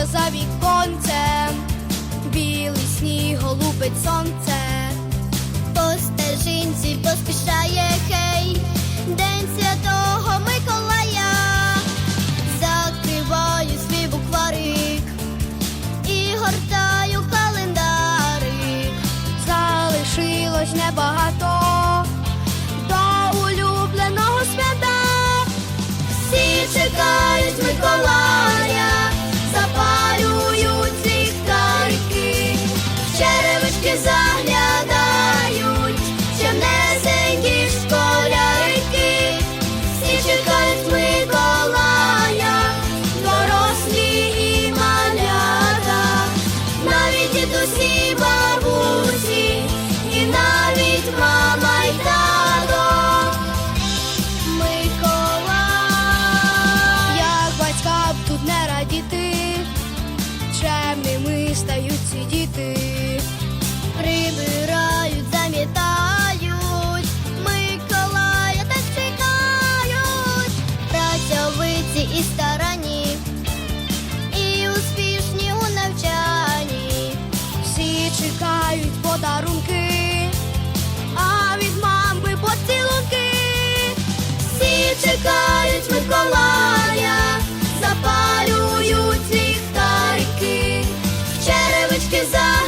дивлюся за віконцем, білий сніг голубить сонце, по стежинці поспішає хей, день святого Миколая, закриваю свій букварик і гортаю календарик, залишилось небагато. ними стають ці діти, прибирають, замітають, Миколая так чекають, працьовиці і старані, і успішні у навчанні, всі чекають подарунки, а від мамби поцілунки, всі чекають. pesquisar.